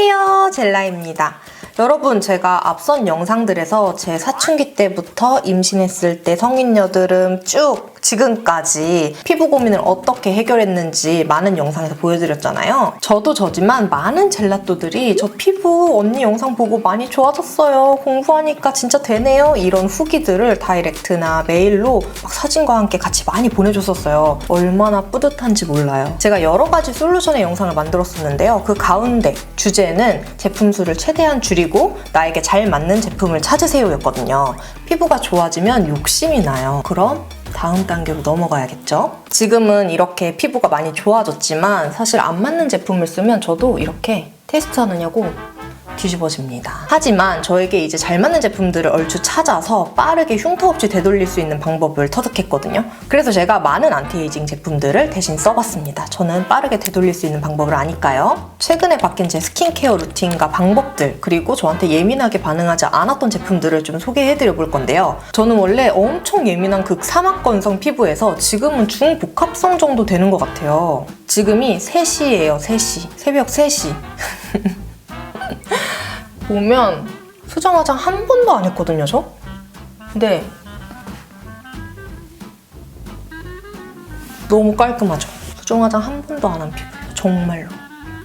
안녕하세요. 젤라입니다 여러분 제가 앞선 영상들에서 제 사춘기 때부터 임신했을 때 성인 여드름 쭉 지금까지 피부 고민을 어떻게 해결했는지 많은 영상에서 보여드렸잖아요. 저도 저지만 많은 젤라또들이 저 피부 언니 영상 보고 많이 좋아졌어요. 공부하니까 진짜 되네요. 이런 후기들을 다이렉트나 메일로 막 사진과 함께 같이 많이 보내줬었어요. 얼마나 뿌듯한지 몰라요. 제가 여러 가지 솔루션의 영상을 만들었었는데요. 그 가운데 주제는 제품 수를 최대한 줄이 고 나에게 잘 맞는 제품을 찾으세요 였거든요. 피부가 좋아지면 욕심이 나요. 그럼 다음 단계로 넘어가야겠죠? 지금은 이렇게 피부가 많이 좋아졌지만 사실 안 맞는 제품을 쓰면 저도 이렇게 테스트하느냐고 뒤집어집니다. 하지만 저에게 이제 잘 맞는 제품들을 얼추 찾아서 빠르게 흉터 없이 되돌릴 수 있는 방법을 터득했거든요. 그래서 제가 많은 안티에이징 제품들을 대신 써봤습니다. 저는 빠르게 되돌릴 수 있는 방법을 아니까요. 최근에 바뀐 제 스킨케어 루틴과 방법들 그리고 저한테 예민하게 반응하지 않았던 제품들을 좀 소개해드려 볼 건데요. 저는 원래 엄청 예민한 극사막건성 피부에서 지금은 중복합성 정도 되는 것 같아요. 지금이 3시예요, 3시. 새벽 3시. 보면 수정 화장 한 번도 안 했거든요, 저? 근데 너무 깔끔하죠? 수정 화장 한 번도 안 한 피부예요, 정말로.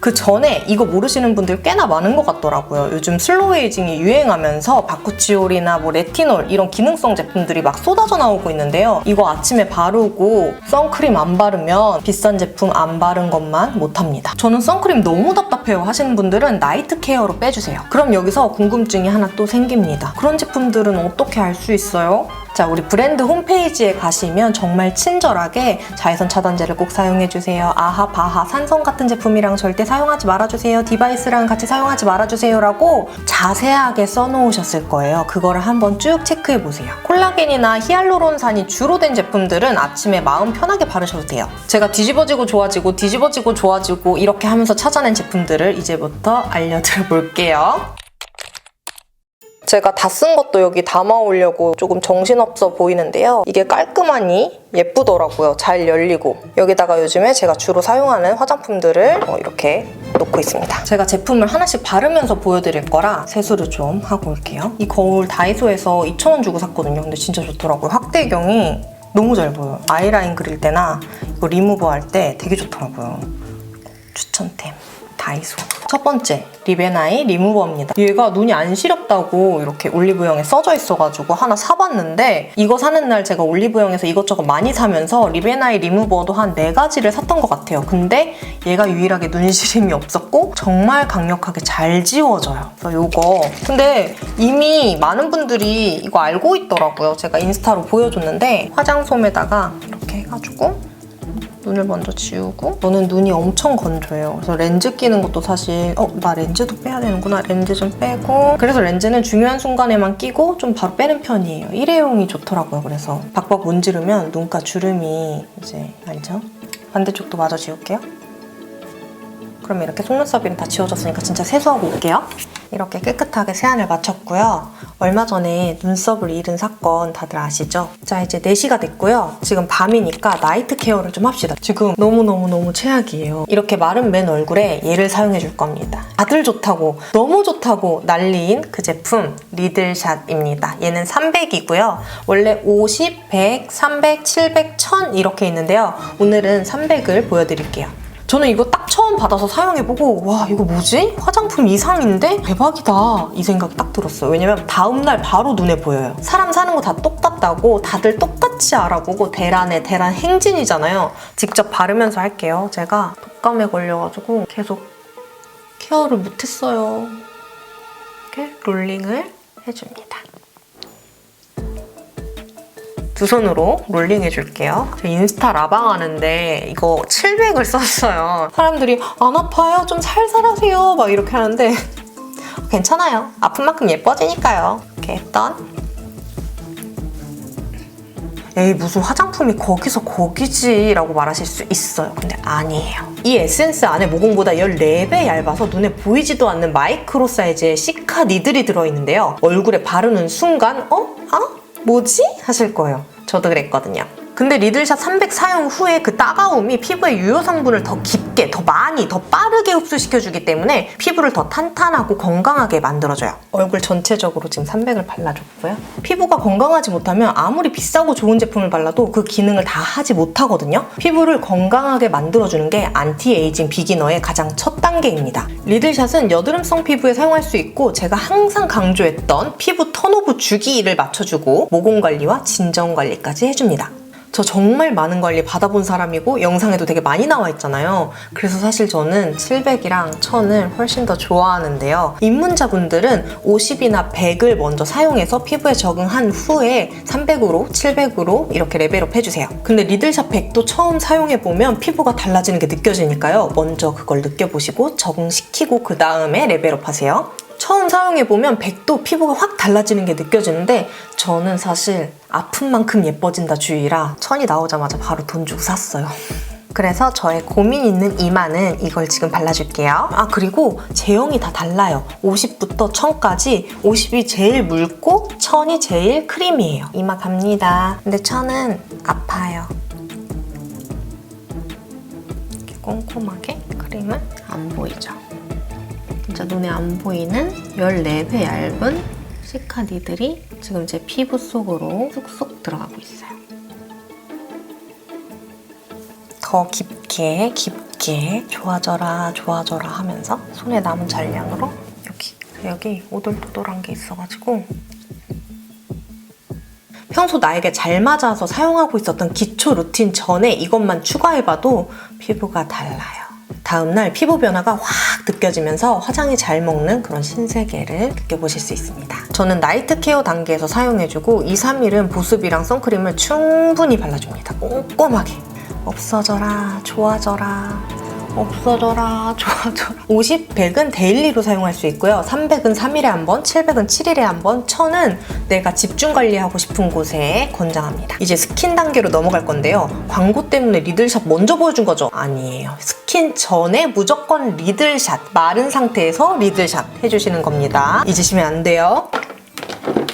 그 전에 이거 모르시는 분들 꽤나 많은 것 같더라고요. 요즘 슬로우 에이징이 유행하면서 바쿠치올이나 뭐 레티놀 이런 기능성 제품들이 막 쏟아져 나오고 있는데요. 이거 아침에 바르고 선크림 안 바르면 비싼 제품 안 바른 것만 못합니다. 저는 선크림 너무 답답해요 하시는 분들은 나이트 케어로 빼주세요. 그럼 여기서 궁금증이 하나 또 생깁니다. 그런 제품들은 어떻게 알 수 있어요? 자, 우리 브랜드 홈페이지에 가시면 정말 친절하게 자외선 차단제를 꼭 사용해주세요. 아하, 바하, 산성 같은 제품이랑 절대 사용하지 말아주세요. 디바이스랑 같이 사용하지 말아주세요라고 자세하게 써놓으셨을 거예요. 그거를 한번 쭉 체크해보세요. 콜라겐이나 히알루론산이 주로 된 제품들은 아침에 마음 편하게 바르셔도 돼요. 제가 뒤집어지고 좋아지고 뒤집어지고 좋아지고 이렇게 하면서 찾아낸 제품들을 이제부터 알려드려 볼게요. 제가 다 쓴 것도 여기 담아오려고 조금 정신없어 보이는데요. 이게 깔끔하니 예쁘더라고요. 잘 열리고. 여기다가 요즘에 제가 주로 사용하는 화장품들을 어, 이렇게 놓고 있습니다. 제가 제품을 하나씩 바르면서 보여드릴 거라 세수를 좀 하고 올게요. 이 거울 다이소에서 2,000원 주고 샀거든요. 근데 진짜 좋더라고요. 확대경이 너무 잘 보여요. 아이라인 그릴 때나 이거 리무버 할 때 되게 좋더라고요. 추천템. 다이소. 첫 번째, 리베나이 리무버입니다. 얘가 눈이 안 시렵다고 이렇게 올리브영에 써져 있어가지고 하나 사봤는데 이거 사는 날 제가 올리브영에서 이것저것 많이 사면서 리베나이 리무버도 한 네가지를 샀던 것 같아요. 근데 얘가 유일하게 눈 시림이 없었고 정말 강력하게 잘 지워져요. 그래서 이거 근데 이미 많은 분들이 이거 알고 있더라고요. 제가 인스타로 보여줬는데 화장솜에다가 이렇게 해가지고 눈을 먼저 지우고 저는 눈이 엄청 건조해요. 그래서 렌즈 끼는 것도 사실 어, 나 렌즈도 빼야 되는구나. 렌즈 좀 빼고 그래서 렌즈는 중요한 순간에만 끼고 좀 바로 빼는 편이에요. 일회용이 좋더라고요. 그래서 박박 문지르면 눈가 주름이 이제 알죠? 반대쪽도 마저 지울게요. 그럼 이렇게 속눈썹이랑 다 지워졌으니까 진짜 세수하고 올게요. 이렇게 깨끗하게 세안을 마쳤고요. 얼마 전에 눈썹을 잃은 사건 다들 아시죠? 자 이제 4시가 됐고요. 지금 밤이니까 나이트 케어를 좀 합시다. 지금 너무너무너무 최악이에요. 이렇게 마른 맨 얼굴에 얘를 사용해 줄 겁니다. 다들 좋다고 너무 좋다고 난리인 그 제품 리들샷입니다. 얘는 300이고요. 원래 50, 100, 300, 700, 1000 이렇게 있는데요. 오늘은 300을 보여드릴게요. 저는 이거 딱 처음 받아서 사용해보고 와 이거 뭐지? 화장품 이상인데? 대박이다. 이 생각이 딱 들었어요. 왜냐면 다음날 바로 눈에 보여요. 사람 사는 거 다 똑같다고 다들 똑같이 알아보고 대란의 대란 행진이잖아요. 직접 바르면서 할게요. 제가 독감에 걸려가지고 계속 케어를 못했어요. 이렇게 롤링을 해줍니다 두 손으로 롤링 해줄게요. 저 인스타 라방 하는데 이거 700을 썼어요. 사람들이 안 아파요? 좀 살살 하세요. 막 이렇게 하는데 괜찮아요. 아픈 만큼 예뻐지니까요. 이렇게 했던 에이 무슨 화장품이 거기서 거기지 라고 말하실 수 있어요. 근데 아니에요. 이 에센스 안에 모공보다 14배 얇아서 눈에 보이지도 않는 마이크로 사이즈의 시카 니들이 들어있는데요. 얼굴에 바르는 순간 어? 아? 뭐지? 하실 거예요. 저도 그랬거든요. 근데 리들샷 300 사용 후에 그 따가움이 피부의 유효 성분을 더 깊게, 더 많이, 더 빠르게 흡수시켜주기 때문에 피부를 더 탄탄하고 건강하게 만들어줘요. 얼굴 전체적으로 지금 300을 발라줬고요. 피부가 건강하지 못하면 아무리 비싸고 좋은 제품을 발라도 그 기능을 다 하지 못하거든요. 피부를 건강하게 만들어주는 게 안티에이징 비기너의 가장 첫 단계입니다. 리들샷은 여드름성 피부에 사용할 수 있고 제가 항상 강조했던 피부 턴오브 주기를 맞춰주고 모공 관리와 진정 관리까지 해줍니다. 저 정말 많은 관리 받아본 사람이고 영상에도 되게 많이 나와 있잖아요. 그래서 사실 저는 700이랑 1000을 훨씬 더 좋아하는데요. 입문자분들은 50이나 100을 먼저 사용해서 피부에 적응한 후에 300으로 700으로 이렇게 레벨업 해주세요. 근데 리들샷 100도 처음 사용해보면 피부가 달라지는 게 느껴지니까요. 먼저 그걸 느껴보시고 적응시키고 그 다음에 레벨업 하세요. 처음 사용해보면 100도 피부가 확 달라지는 게 느껴지는데 저는 사실 아픈 만큼 예뻐진다 주의라 천이 나오자마자 바로 돈 주고 샀어요. 그래서 저의 고민 있는 이마는 이걸 지금 발라줄게요. 아 그리고 제형이 다 달라요. 50부터 1000까지 50이 제일 묽고 1000이 제일 크림이에요. 이마 갑니다. 근데 1000은 아파요. 이렇게 꼼꼼하게 크림은 안 보이죠. 진짜 눈에 안 보이는 14회 얇은 시카니들이 지금 제 피부 속으로 쏙쏙 들어가고 있어요. 더 깊게 깊게 좋아져라 좋아져라 하면서 손에 남은 잔량으로 여기 여기 오돌토돌한 게 있어가지고 평소 나에게 잘 맞아서 사용하고 있었던 기초 루틴 전에 이것만 추가해봐도 피부가 달라요. 다음날 피부 변화가 확 느껴지면서 화장이 잘 먹는 그런 신세계를 느껴보실 수 있습니다. 저는 나이트 케어 단계에서 사용해주고 2, 3일은 보습이랑 선크림을 충분히 발라줍니다. 꼼꼼하게. 없어져라, 좋아져라. 없어져라, 좋아져라. 50, 100은 데일리로 사용할 수 있고요. 300은 3일에 한 번, 700은 7일에 한 번, 1000은 내가 집중 관리하고 싶은 곳에 권장합니다. 이제 스킨 단계로 넘어갈 건데요. 광고 때문에 리들샷 먼저 보여준 거죠? 아니에요. 스킨 전에 무조건 리들샷, 마른 상태에서 리들샷 해주시는 겁니다. 잊으시면 안 돼요.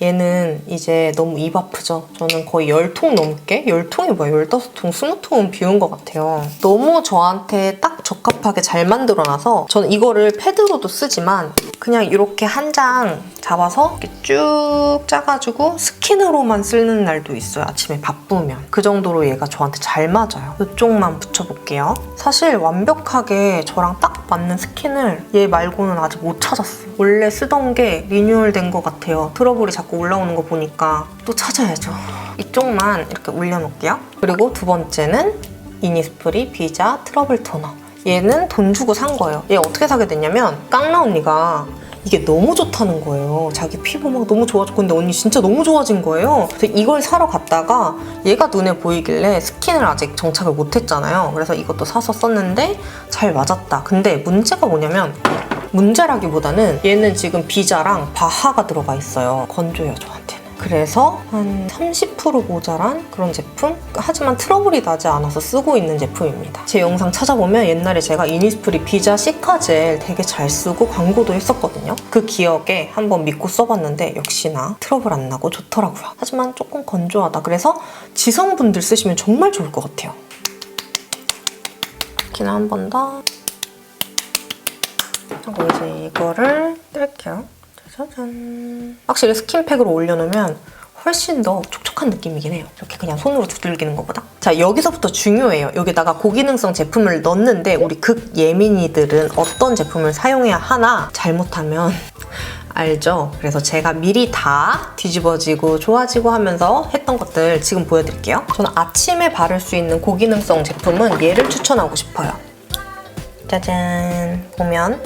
얘는 이제 너무 입 아프죠? 저는 거의 10통 넘게? 10통이 뭐야? 15통, 20통은 비운 것 같아요. 너무 저한테 딱 적합하게 잘 만들어놔서 저는 이거를 패드로도 쓰지만 그냥 이렇게 한 장 잡아서 이렇게 쭉 짜가지고 스킨으로만 쓰는 날도 있어요. 아침에 바쁘면. 그 정도로 얘가 저한테 잘 맞아요. 이쪽만 붙여볼게요. 사실 완벽하게 저랑 딱 맞는 스킨을 얘 말고는 아직 못 찾았어요. 원래 쓰던 게 리뉴얼 된 것 같아요. 트러블이 자꾸 올라오는 거 보니까 또 찾아야죠. 이쪽만 이렇게 올려놓을게요. 그리고 두 번째는 이니스프리 비자 트러블 토너. 얘는 돈 주고 산 거예요. 얘 어떻게 사게 됐냐면 깡나 언니가 이게 너무 좋다는 거예요. 자기 피부 막 너무 좋아졌고 근데 언니 진짜 너무 좋아진 거예요. 그래서 이걸 사러 갔다가 얘가 눈에 보이길래 스킨을 아직 정착을 못했잖아요. 그래서 이것도 사서 썼는데 잘 맞았다. 근데 문제가 뭐냐면 문제라기보다는 얘는 지금 비자랑 바하가 들어가 있어요. 건조해요 저한테는. 그래서 한 30% 모자란 그런 제품? 하지만 트러블이 나지 않아서 쓰고 있는 제품입니다. 제 영상 찾아보면 옛날에 제가 이니스프리 비자 시카젤 되게 잘 쓰고 광고도 했었거든요. 그 기억에 한번 믿고 써봤는데 역시나 트러블 안 나고 좋더라고요. 하지만 조금 건조하다. 그래서 지성분들 쓰시면 정말 좋을 것 같아요. 특히나 한번 더. 하고 이제 이거를 뗄게요. 짜잔. 확실히 스킨팩으로 올려놓으면 훨씬 더 촉촉한 느낌이긴 해요. 이렇게 그냥 손으로 두들기는 것보다. 자, 여기서부터 중요해요. 여기다가 고기능성 제품을 넣는데 우리 극 예민이들은 어떤 제품을 사용해야 하나 잘못하면 알죠? 그래서 제가 미리 다 뒤집어지고 좋아지고 하면서 했던 것들 지금 보여드릴게요. 저는 아침에 바를 수 있는 고기능성 제품은 얘를 추천하고 싶어요. 짜잔. 보면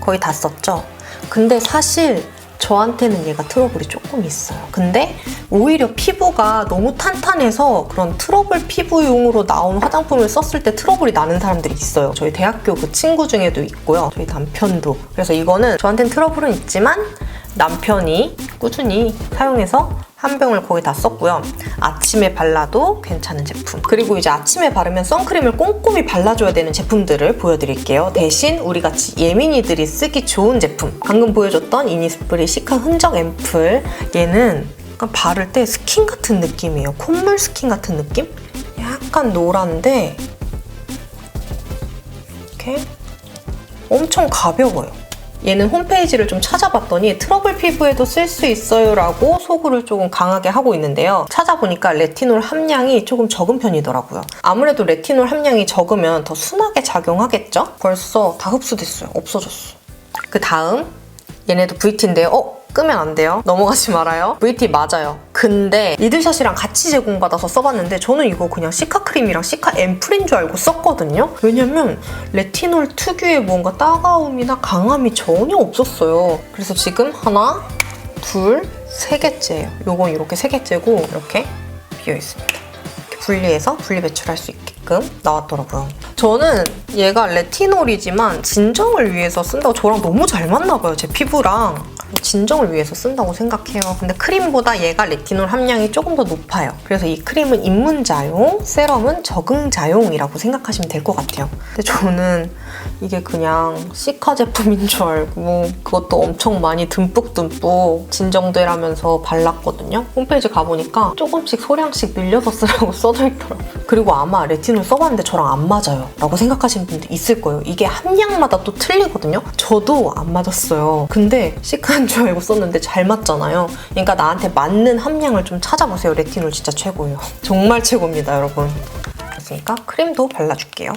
거의 다 썼죠? 근데 사실 저한테는 얘가 트러블이 조금 있어요. 근데 오히려 피부가 너무 탄탄해서 그런 트러블 피부용으로 나온 화장품을 썼을 때 트러블이 나는 사람들이 있어요. 저희 대학교 그 친구 중에도 있고요. 저희 남편도. 그래서 이거는 저한테는 트러블은 있지만 남편이 꾸준히 사용해서 한 병을 거의 다 썼고요. 아침에 발라도 괜찮은 제품. 그리고 이제 아침에 바르면 선크림을 꼼꼼히 발라줘야 되는 제품들을 보여드릴게요. 대신 우리 같이 예민이들이 쓰기 좋은 제품. 방금 보여줬던 이니스프리 시카 흔적 앰플. 얘는 약간 바를 때 스킨 같은 느낌이에요. 콧물 스킨 같은 느낌? 약간 노란데 이렇게 엄청 가벼워요. 얘는 홈페이지를 좀 찾아봤더니 트러블 피부에도 쓸 수 있어요 라고 소구를 조금 강하게 하고 있는데요. 찾아보니까 레티놀 함량이 조금 적은 편이더라고요. 아무래도 레티놀 함량이 적으면 더 순하게 작용하겠죠? 벌써 다 흡수됐어요. 없어졌어. 그 다음 얘네도 VT인데요. 어? 끄면 안 돼요. 넘어가지 말아요. VT 맞아요. 근데 리들샷이랑 같이 제공받아서 써봤는데 저는 이거 그냥 시카 크림이랑 시카 앰플인 줄 알고 썼거든요. 왜냐면 레티놀 특유의 뭔가 따가움이나 강함이 전혀 없었어요. 그래서 지금 하나, 둘, 세 개째예요. 요건 이렇게 세 개째고 이렇게 비어 있습니다. 이렇게 분리해서 분리 배출할 수 있게끔 나왔더라고요. 저는 얘가 레티놀이지만 진정을 위해서 쓴다고 저랑 너무 잘 맞나 봐요. 제 피부랑. 진정을 위해서 쓴다고 생각해요. 근데 크림보다 얘가 레티놀 함량이 조금 더 높아요. 그래서 이 크림은 입문자용, 세럼은 적응자용이라고 생각하시면 될 것 같아요. 근데 저는 이게 그냥 시카 제품인 줄 알고 그것도 엄청 많이 듬뿍듬뿍 진정되라면서 발랐거든요. 홈페이지 가보니까 조금씩 소량씩 늘려서 쓰라고 써져 있더라고요. 그리고 아마 레티놀 써봤는데 저랑 안 맞아요. 라고 생각하시는 분들 있을 거예요. 이게 함량마다 또 틀리거든요. 저도 안 맞았어요. 근데 시카인 줄 알고 썼는데 잘 맞잖아요. 그러니까 나한테 맞는 함량을 좀 찾아보세요. 레티놀 진짜 최고예요. 정말 최고입니다, 여러분. 그랬으니까 크림도 발라줄게요.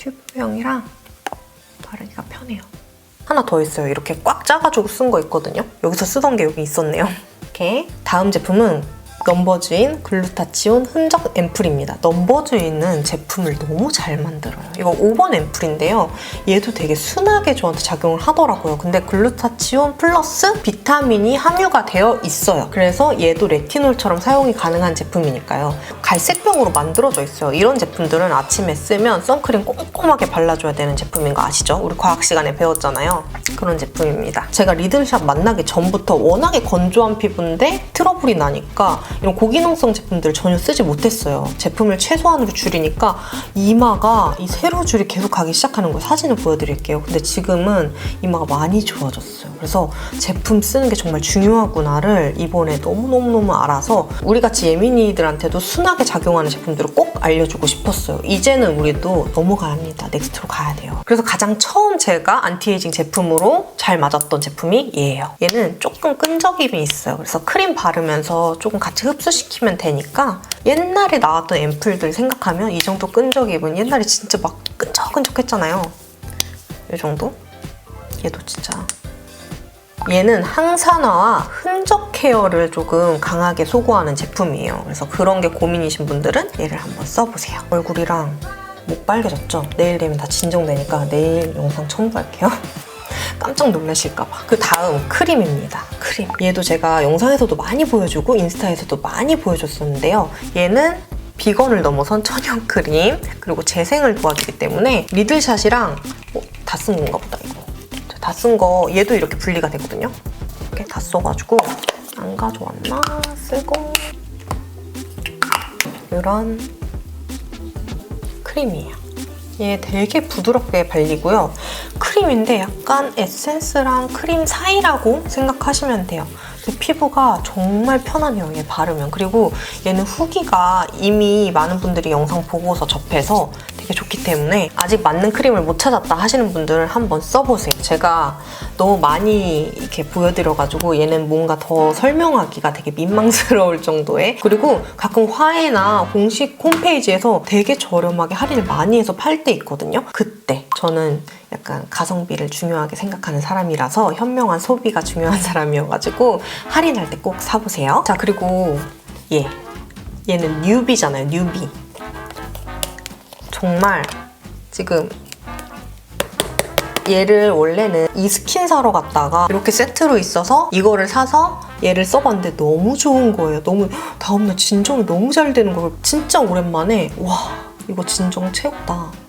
튜브형이랑 바르기가 편해요. 하나 더 있어요. 이렇게 꽉 짜가지고 쓴 거 있거든요. 여기서 쓰던 게 여기 있었네요. 이렇게 다음 제품은 넘버주인 글루타치온 흔적 앰플입니다. 넘버주인은 제품을 너무 잘 만들어요. 이거 5번 앰플인데요. 얘도 되게 순하게 저한테 작용을 하더라고요. 근데 글루타치온 플러스 비타민이 함유가 되어 있어요. 그래서 얘도 레티놀처럼 사용이 가능한 제품이니까요. 갈색병으로 만들어져 있어요. 이런 제품들은 아침에 쓰면 선크림 꼼꼼하게 발라줘야 되는 제품인 거 아시죠? 우리 과학 시간에 배웠잖아요. 그런 제품입니다. 제가 리들샵 만나기 전부터 워낙에 건조한 피부인데 트러블이 나니까 이런 고기능성 제품들 전혀 쓰지 못했어요. 제품을 최소한으로 줄이니까 이마가 이 세로 줄이 계속 가기 시작하는 거예요. 사진을 보여드릴게요. 근데 지금은 이마가 많이 좋아졌어요. 그래서 제품 쓰는 게 정말 중요하구나를 이번에 너무너무너무 알아서 우리같이 예민이들한테도 순하게 작용하는 제품들을 꼭 알려주고 싶었어요. 이제는 우리도 넘어가야 합니다. 넥스트로 가야 돼요. 그래서 가장 처음 제가 안티에이징 제품으로 잘 맞았던 제품이 얘예요. 얘는 조금 끈적임이 있어요. 그래서 크림 바르면서 조금 같이 흡수시키면 되니까 옛날에 나왔던 앰플들 생각하면 이 정도 끈적임은 옛날에 진짜 막 끈적끈적했잖아요. 이 정도? 얘도 진짜 얘는 항산화와 흔적 케어를 조금 강하게 소구하는 제품이에요. 그래서 그런 게 고민이신 분들은 얘를 한번 써보세요. 얼굴이랑 목 빨개졌죠? 내일 되면 다 진정되니까 내일 영상 첨부할게요. 깜짝 놀라실까봐. 그 다음 크림입니다. 크림. 얘도 제가 영상에서도 많이 보여주고 인스타에서도 많이 보여줬었는데요. 얘는 비건을 넘어선 천연 크림 그리고 재생을 도와주기 때문에 리들샷이랑 어, 다쓴 건가 보다 이거. 다 쓴 거 얘도 이렇게 분리가 되거든요. 이렇게 다 써가지고 안 가져왔나 쓰고 이런 크림이에요. 얘 되게 부드럽게 발리고요. 크림인데 약간 에센스랑 크림 사이라고 생각하시면 돼요. 피부가 정말 편하네요. 얘 바르면. 그리고 얘는 후기가 이미 많은 분들이 영상 보고서 접해서 되게 좋기 때문에 아직 맞는 크림을 못 찾았다 하시는 분들은 한번 써보세요. 제가 너무 많이 이렇게 보여드려가지고 얘는 뭔가 더 설명하기가 되게 민망스러울 정도의 그리고 가끔 화해나 공식 홈페이지에서 되게 저렴하게 할인을 많이 해서 팔 때 있거든요. 그때 저는 약간 가성비를 중요하게 생각하는 사람이라서 현명한 소비가 중요한 사람이어가지고 할인할 때 꼭 사보세요. 자 그리고 얘 얘는 뉴비잖아요. 뉴비 정말 지금 얘를 원래는 이 스킨 사러 갔다가 이렇게 세트로 있어서 이거를 사서 얘를 써봤는데 너무 좋은 거예요. 너무 다음날 진정이 너무 잘 되는 거예요. 진짜 오랜만에 와 이거 진정 최고다.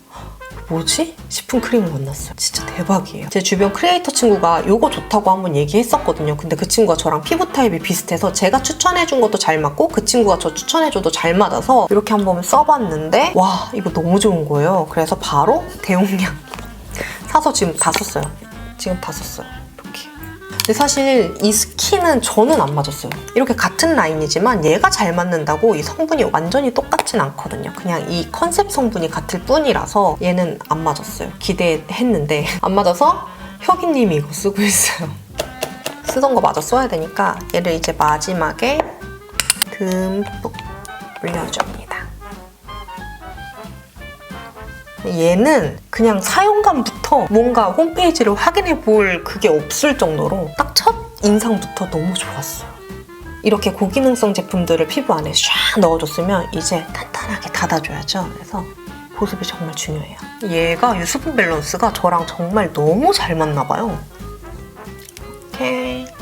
뭐지? 싶은 크림을 만났어요. 진짜 대박이에요. 제 주변 크리에이터 친구가 이거 좋다고 한번 얘기했었거든요. 근데 그 친구가 저랑 피부 타입이 비슷해서 제가 추천해준 것도 잘 맞고 그 친구가 저 추천해줘도 잘 맞아서 이렇게 한번 써봤는데 와 이거 너무 좋은 거예요. 그래서 바로 대용량 사서 지금 다 썼어요. 지금 다 썼어요. 근데 사실 이 스킨 키는 저는 안 맞았어요. 이렇게 같은 라인이지만 얘가 잘 맞는다고 이 성분이 완전히 똑같진 않거든요. 그냥 이 컨셉 성분이 같을 뿐이라서 얘는 안 맞았어요. 기대했는데 안 맞아서 혁이님이 이거 쓰고 있어요. 쓰던 거 마저 써야 되니까 얘를 이제 마지막에 듬뿍 올려줍니 얘는 그냥 사용감부터 뭔가 홈페이지를 확인해 볼 그게 없을 정도로 딱 첫 인상부터 너무 좋았어요. 이렇게 고기능성 제품들을 피부 안에 샥 넣어줬으면 이제 탄탄하게 닫아줘야죠. 그래서 보습이 정말 중요해요. 얘가 유수분 밸런스가 저랑 정말 너무 잘 맞나 봐요. 발라줍니다.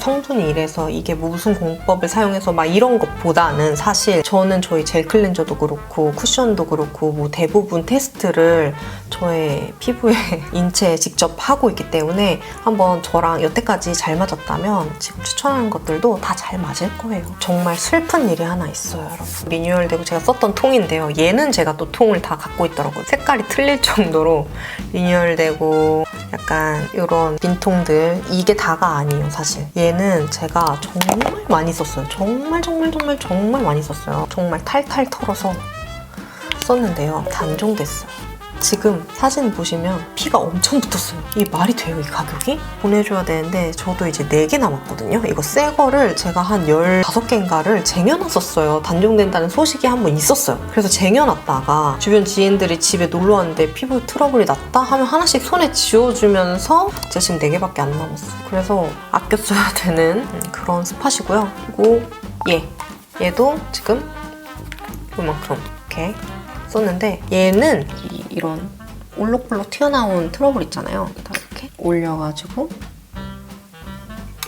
성분이 이래서 이게 무슨 공법을 사용해서 막 이런 것보다는 사실 저는 저희 젤 클렌저도 그렇고 쿠션도 그렇고 뭐 대부분 테스트를 저의 피부에 인체에 직접 하고 있기 때문에 한번 저랑 여태까지 잘 맞았다면 지금 추천하는 것들도 다 잘 맞을 거예요. 정말 슬픈 일이 하나 있어요, 여러분. 리뉴얼되고 제가 썼던 통인데요. 얘는 제가 또 통을 다 갖고 있더라고요. 색깔이 틀릴 정도로 리뉴얼되고 약간 이런 빈통들 이게 다가 아니에요, 사실. 얘는 제가 정말 많이 썼어요. 정말 정말 정말 정말 많이 썼어요. 정말 탈탈 털어서 썼는데요. 단종됐어요. 지금 사진 보시면 피가 엄청 붙었어요. 이 말이 돼요, 이 가격이? 보내줘야 되는데 저도 이제 4개 남았거든요. 이거 새 거를 제가 한 15개인가를 쟁여놨었어요. 단종된다는 소식이 한 번 있었어요. 그래서 쟁여놨다가 주변 지인들이 집에 놀러 왔는데 피부 트러블이 났다 하면 하나씩 손에 쥐어주면서 제가 지금 4개밖에 안 남았어요. 그래서 아껴 써야 되는 음, 그런 스팟이고요. 그리고 얘. 얘도 지금 이만큼 이렇게 썼는데 얘는 이, 런 올록볼록 튀어나온 트러블 있잖아요. 여기다 이렇게 올려가지고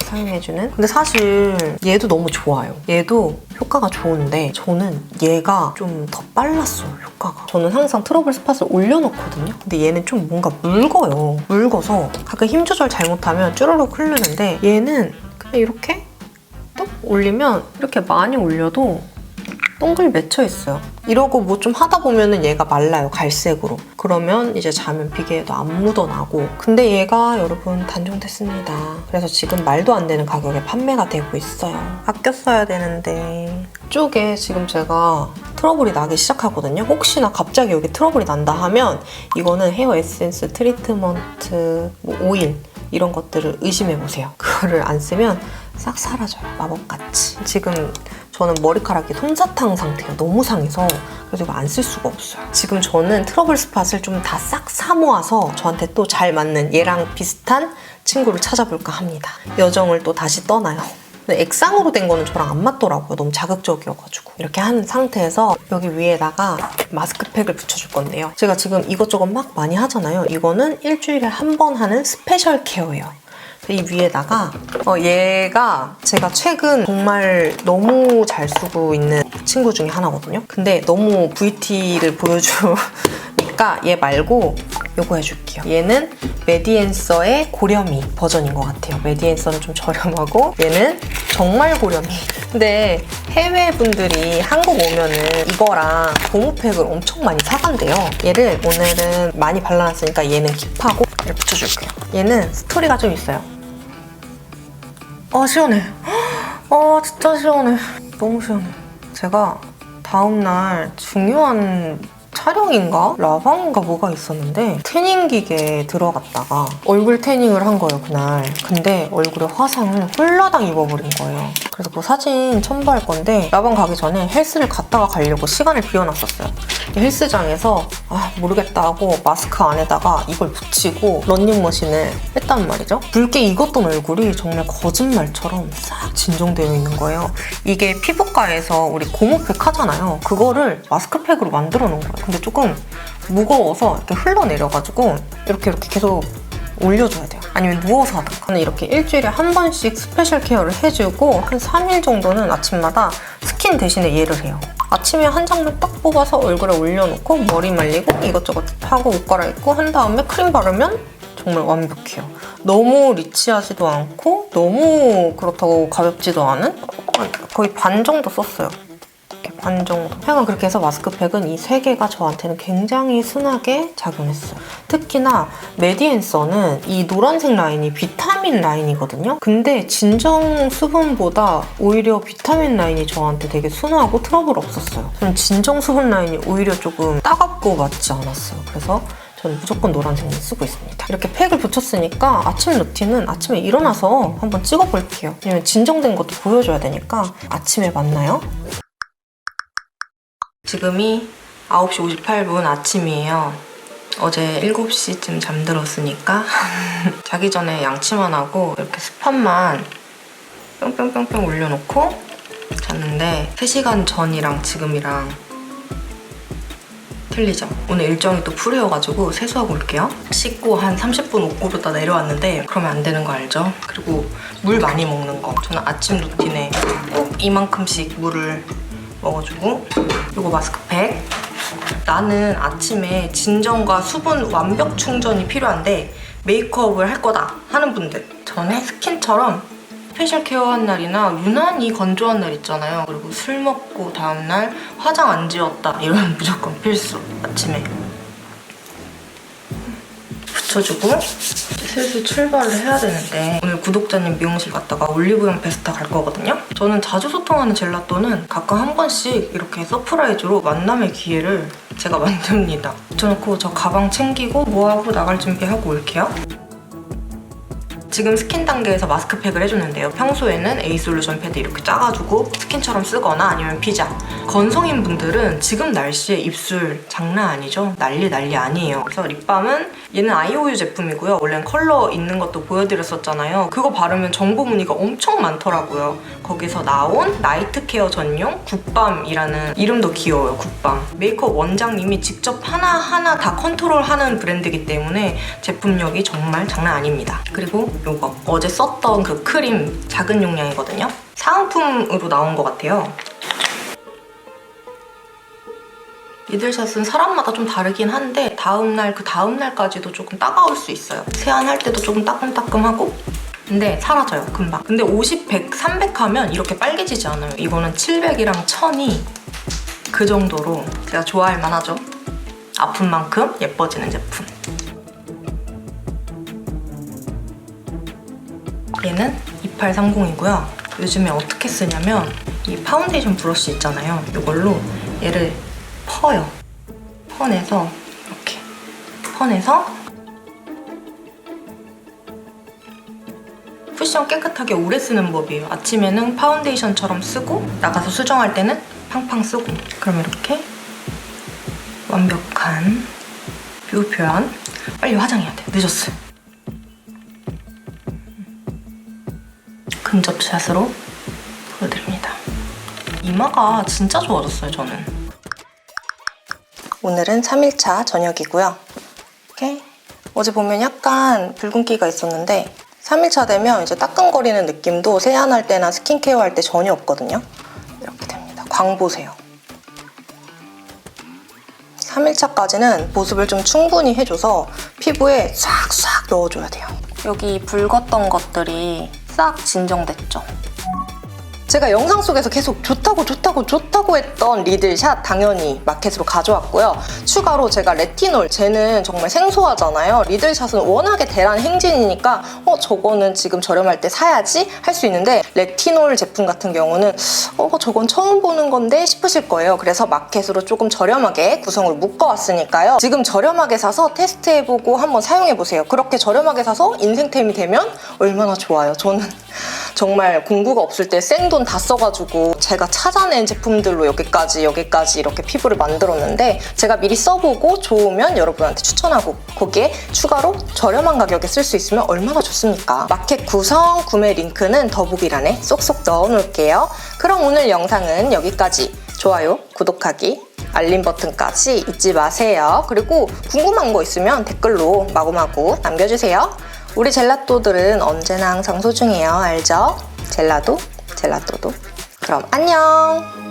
사용해주는 근데 사실 얘도 너무 좋아요. 얘도 효과가 좋은데 저는 얘가 좀 더 빨랐어요, 효과가. 저는 항상 트러블 스팟을 올려놓거든요. 근데 얘는 좀 뭔가 묽어요. 묽어서 가끔 힘 조절 잘못하면 쭈르륵 흐르는데 얘는 그냥 이렇게 뚝 올리면 이렇게 많이 올려도 동글 맺혀 있어요. 이러고 뭐 좀 하다 보면은 얘가 말라요, 갈색으로. 그러면 이제 자면 비계에도 안 묻어나고. 근데 얘가 여러분 단종됐습니다. 그래서 지금 말도 안 되는 가격에 판매가 되고 있어요. 아껴 써야 되는데. 이쪽에 지금 제가 트러블이 나기 시작하거든요. 혹시나 갑자기 여기 트러블이 난다 하면 이거는 헤어 에센스, 트리트먼트, 뭐 오일 이런 것들을 의심해 보세요. 그거를 안 쓰면 싹 사라져요. 마법같이. 지금 저는 머리카락이 솜사탕 상태가 너무 상해서 그래서 이거 안 쓸 수가 없어요. 지금 저는 트러블 스팟을 좀 다 싹 사모아서 저한테 또 잘 맞는 얘랑 비슷한 친구를 찾아볼까 합니다. 여정을 또 다시 떠나요. 근데 액상으로 된 거는 저랑 안 맞더라고요. 너무 자극적이어가지고. 이렇게 한 상태에서 여기 위에다가 마스크팩을 붙여줄 건데요. 제가 지금 이것저것 막 많이 하잖아요. 이거는 일주일에 한 번 하는 스페셜 케어예요. 이 위에다가 어, 얘가 제가 최근 정말 너무 잘 쓰고 있는 친구 중에 하나거든요. 근데 너무 VT를 보여주니까 얘 말고 요거 해줄게요. 얘는 메디앤서의 고렴이 버전인 것 같아요. 메디앤서는 좀 저렴하고 얘는 정말 고렴이. 근데 해외 분들이 한국 오면은 이거랑 고무팩을 엄청 많이 사간대요. 얘를 오늘은 많이 발라놨으니까 얘는 킵하고 얘를 붙여줄게요. 얘는 스토리가 좀 있어요. 아 시원해. 아 진짜 시원해. 너무 시원해. 제가 다음날 중요한 촬영인가? 라방인가 뭐가 있었는데 태닝 기계에 들어갔다가 얼굴 태닝을 한 거예요 그날. 근데 얼굴에 화상을 홀라당 입어버린 거예요. 그래서 그 사진 첨부할 건데 라방 가기 전에 헬스를 갔다가 가려고 시간을 비워놨었어요. 이 헬스장에서 아 모르겠다 하고 마스크 안에다가 이걸 붙이고 런닝머신을 했단 말이죠. 붉게 익었던 얼굴이 정말 거짓말처럼 싹 진정되어 있는 거예요. 이게 피부과에서 우리 고무팩 하잖아요. 그거를 마스크팩으로 만들어 놓은 거예요 근데 조금 무거워서 이렇게 흘러내려가지고 이렇게 이렇게 계속 올려줘야 돼요. 아니면 누워서 하든가. 저는 이렇게 일주일에 한 번씩 스페셜 케어를 해주고 한 3일 정도는 아침마다 스킨 대신에 얘를 해요. 아침에 한 장면 딱 뽑아서 얼굴에 올려놓고 머리 말리고 이것저것 하고 옷 갈아입고 한 다음에 크림 바르면 정말 완벽해요. 너무 리치하지도 않고 너무 그렇다고 가볍지도 않은 거의 반 정도 썼어요. 반 정도. 하여간 그렇게 해서 마스크팩은 이 세 개가 저한테는 굉장히 순하게 작용했어요. 특히나 메디앤서는 이 노란색 라인이 비타민 라인이거든요. 근데 진정 수분보다 오히려 비타민 라인이 저한테 되게 순하고 트러블 없었어요. 저는 진정 수분 라인이 오히려 조금 따갑고 맞지 않았어요. 그래서 저는 무조건 노란색만 쓰고 있습니다. 이렇게 팩을 붙였으니까 아침 루틴은 아침에 일어나서 한번 찍어볼게요. 왜냐면 진정된 것도 보여줘야 되니까 아침에 만나요. 지금이 9시 58분 아침이에요. 어제 7시쯤 잠들었으니까 자기 전에 양치만 하고 이렇게 스팟만 뿅뿅뿅뿅 올려놓고 잤는데 3시간 전이랑 지금이랑 틀리죠? 오늘 일정이 또 풀이여가지고 세수하고 올게요. 씻고 한 30분 옷 고르다 내려왔는데 그러면 안 되는 거 알죠? 그리고 물 많이 먹는 거. 저는 아침 루틴에 꼭 이만큼씩 물을 먹어주고. 이거 마스크팩. 나는 아침에 진정과 수분 완벽 충전이 필요한데 메이크업을 할 거다 하는 분들. 전에 스킨처럼 페이셜 케어한 날이나 유난히 건조한 날 있잖아요. 그리고 술 먹고 다음날 화장 안 지웠다. 이러면 무조건 필수. 아침에 붙여주고 슬슬 출발을 해야 되는데 오늘 구독자님 미용실 갔다가 올리브영 베스타 갈 거거든요. 저는 자주 소통하는 젤라또는 가끔 한 번씩 이렇게 서프라이즈로 만남의 기회를 제가 만듭니다. 붙여놓고 저 가방 챙기고 뭐하고 나갈 준비하고 올게요. 지금 스킨 단계에서 마스크팩을 해줬는데요. 평소에는 에이솔루션 패드 이렇게 짜가지고 스킨처럼 쓰거나 아니면 피자. 건성인 분들은 지금 날씨에 입술 장난 아니죠? 난리 난리 아니에요. 그래서 립밤은 얘는 아이오유 제품이고요. 원래는 컬러 있는 것도 보여드렸었잖아요. 그거 바르면 정보 문의가 엄청 많더라고요. 거기서 나온 나이트 케어 전용 굿밤이라는 이름도 귀여워요. 굿밤. 메이크업 원장님이 직접 하나하나 다 컨트롤하는 브랜드이기 때문에 제품력이 정말 장난 아닙니다. 그리고 요거 어제 썼던 그 크림 작은 용량이거든요. 사은품으로 나온 것 같아요. 리들샷은 사람마다 좀 다르긴 한데 다음날 그 다음날까지도 조금 따가울 수 있어요. 세안할 때도 조금 따끔따끔하고 근데 사라져요 금방. 근데 50, 100, 300 하면 이렇게 빨개지지 않아요. 이거는 700이랑 1000이 그 정도로 제가 좋아할 만하죠. 아픈 만큼 예뻐지는 제품. 얘는 2830이고요. 요즘에 어떻게 쓰냐면 이 파운데이션 브러쉬 있잖아요. 이걸로 얘를 퍼요. 퍼내서 이렇게 퍼내서 쿠션 깨끗하게 오래 쓰는 법이에요. 아침에는 파운데이션처럼 쓰고 나가서 수정할 때는 팡팡 쓰고 그럼 이렇게 완벽한 뷰 표현 빨리 화장해야 돼. 늦었어 근접샷으로 보여드립니다. 이마가 진짜 좋아졌어요, 저는. 오늘은 3일차 저녁이고요. 이렇게 어제 보면 약간 붉은기가 있었는데 3일차 되면 이제 따끔거리는 느낌도 세안할 때나 스킨케어 할 때 전혀 없거든요. 이렇게 됩니다. 광 보세요. 3일차까지는 보습을 좀 충분히 해줘서 피부에 싹싹 넣어줘야 돼요. 여기 붉었던 것들이 싹 진정됐죠. 제가 영상 속에서 계속 좋다고 좋다고 좋다고 했던 리들샷 당연히 마켓으로 가져왔고요. 추가로 제가 레티놀, 쟤는 정말 생소하잖아요. 리들샷은 워낙에 대란 행진이니까 어 저거는 지금 저렴할 때 사야지 할 수 있는데 레티놀 제품 같은 경우는 어 저건 처음 보는 건데 싶으실 거예요. 그래서 마켓으로 조금 저렴하게 구성을 묶어왔으니까요. 지금 저렴하게 사서 테스트해보고 한번 사용해보세요. 그렇게 저렴하게 사서 인생템이 되면 얼마나 좋아요. 저는 정말 공구가 없을 때 생돈 다 써가지고 제가 찾아낸 제품들로 여기까지 여기까지 이렇게 피부를 만들었는데 제가 미리 써보고 좋으면 여러분한테 추천하고 거기에 추가로 저렴한 가격에 쓸 수 있으면 얼마나 좋습니까? 마켓 구성 구매 링크는 더보기란에 쏙쏙 넣어놓을게요. 그럼 오늘 영상은 여기까지 좋아요, 구독하기, 알림 버튼까지 잊지 마세요. 그리고 궁금한 거 있으면 댓글로 마구마구 남겨주세요. 우리 젤라또들은 언제나 항상 소중해요. 알죠? 젤라도, 젤라또도. 그럼 안녕!